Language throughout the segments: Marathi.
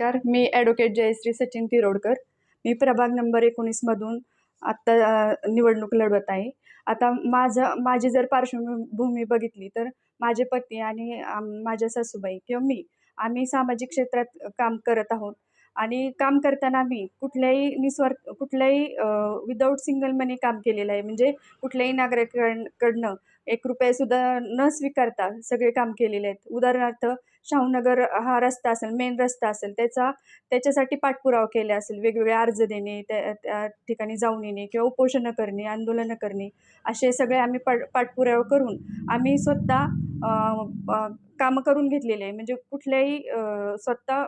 नमस्कार. मी ॲडव्होकेट जयश्री सचिन तिरोडकर. मी प्रभाग नंबर एकोणीसमधून आत्ता निवडणूक लढवत आहे. आता माझं माझी जर पार्श्वभूमी बघितली तर माझे पती आणि माझ्या सासूबाई किंवा मी आम्ही सामाजिक क्षेत्रात काम करत आहोत. आणि काम करताना आम्ही कुठल्याही निस्वार कुठल्याही विदाऊट सिंगल मनी काम केलेलं आहे. म्हणजे कुठल्याही नागरिकांकडनं एक रुपयासुद्धा न स्वीकारता सगळे काम केलेले आहेत. उदाहरणार्थ शाहूनगर हा रस्ता असेल मेन रस्ता असेल त्याचा त्याच्यासाठी पाठपुरावा केला असेल वेगवेगळे अर्ज देणे त्या त्या ठिकाणी जाऊन येणे किंवा उपोषणं करणे आंदोलनं करणे असे सगळे आम्ही पाठ पाठपुरावा करून आम्ही स्वतः कामं करून घेतलेले आहे. म्हणजे कुठल्याही स्वतः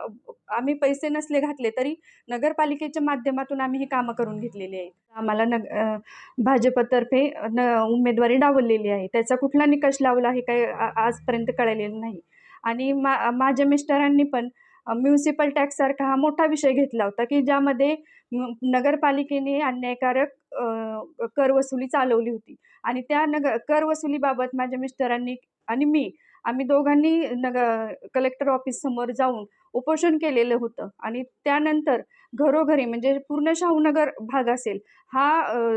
आम्ही पैसे नसले घातले तरी नगरपालिकेच्या माध्यमातून आम्ही ही कामं करून घेतलेली आहेत. आम्हाला नग भाजपतर्फे न उमेदवारी डावललेली आहे. त्याचा कुठला निकष लावला हे काही आजपर्यंत कळलेलं नाही. आणि मा माझ्या मिस्टरांनी पण म्युन्सिपल टॅक्ससारखा हा मोठा विषय घेतला होता की ज्यामध्ये नगरपालिकेने अन्यायकारक कर वसुली चालवली होती. आणि त्या नग कर वसुलीबाबत माझ्या मिस्टरांनी आणि मी आम्ही दोघांनी नग कलेक्टर ऑफिस समोर जाऊन उपोषण केलेलं होतं. आणि त्यानंतर घरोघरी म्हणजे पूर्ण शाहूनगर भाग असेल हा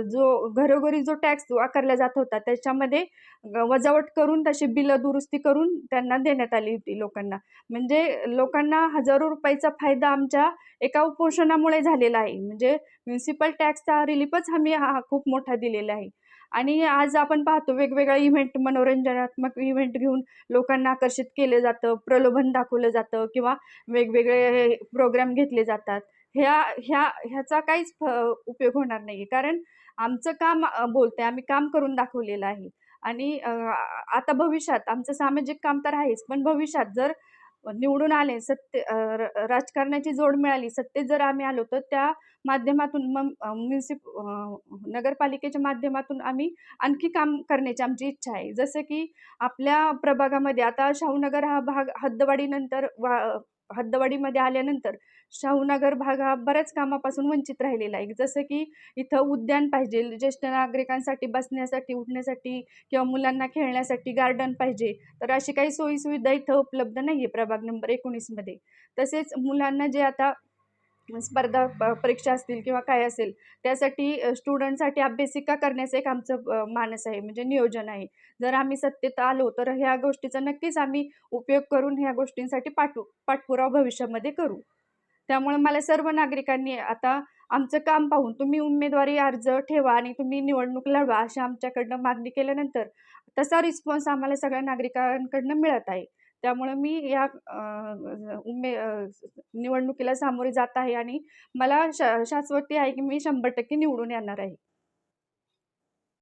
जो घरोघरी जो टॅक्स जो आकारला जात होता त्याच्यामध्ये ग- वजावट करून तशी बिलं दुरुस्ती करून त्यांना देण्यात आली होती लोकांना. म्हणजे लोकांना हजारो रुपयाचा फायदा आमच्या एका उपोषणामुळे झालेला आहे. म्हणजे म्युन्सिपल टॅक्सचा रिलीफच आम्ही हा हा खूप मोठा दिलेला आहे. आणि आज आपण पाहतो वेगवेगळ्या इव्हेंट मनोरंजनात्मक इव्हेंट घेऊन लोकांना आकर्षित केलं जातं प्रलोभन दाखवलं जातं किंवा वेगवेगळे प्रोग्राम घेतले जातात. ह्या ह्या ह्याचा काहीच फ उपयोग होणार नाही आहे कारण आमचं काम अ, बोलते आम्ही काम करून दाखवलेलं आहे. आणि आता भविष्यात आमचं सामाजिक काम तर आहेच पण भविष्यात जर निवडून आले सत्य र- राजकारणाची जोड मिळाली सत्तेत जर आम्ही आलो तर त्या माध्यमातून मग म्युन्सिप नगरपालिकेच्या माध्यमातून आम्ही आणखी काम करण्याची आमची इच्छा आहे. जसं की आपल्या प्रभागामध्ये आता शाहूनगर हा भाग हद्दवाडीनंतर वा हद्दवाडीमध्ये आल्यानंतर शाहूनगर भाग हा बऱ्याच कामापासून वंचित राहिलेला आहे. जसं की इथं उद्यान पाहिजे ज्येष्ठ नागरिकांसाठी बसण्यासाठी उठण्यासाठी किंवा मुलांना खेळण्यासाठी गार्डन पाहिजे तर अशी काही सोयीसुविधा इथं उपलब्ध नाही आहे प्रभाग नंबर एकोणीसमध्ये. तसेच मुलांना जे आता स्पर्धा प- परीक्षा असतील किंवा काय असेल त्यासाठी स्टुडंटसाठी अभ्यासिका करण्याचं एक आमचं मानस आहे म्हणजे नियोजन आहे. जर आम्ही सत्तेत आलो तर ह्या गोष्टीचा नक्कीच आम्ही उपयोग करून ह्या गोष्टींसाठी पाठवू पाठपुरावा भविष्यामध्ये करू. त्यामुळे मला सर्व नागरिकांनी आता आमचं काम पाहून तुम्ही उमेदवारी अर्ज ठेवा आणि तुम्ही निवडणूक लढवा अशा आमच्याकडनं मागणी केल्यानंतर तसा रिस्पॉन्स आम्हाला सगळ्या नागरिकांकडनं मिळत आहे. त्यामुळे मी या उमे निवडणुकीला सामोरे जात आहे आणि मला शा शाश्वती आहे की मी शंभर टक्के निवडून येणार आहे.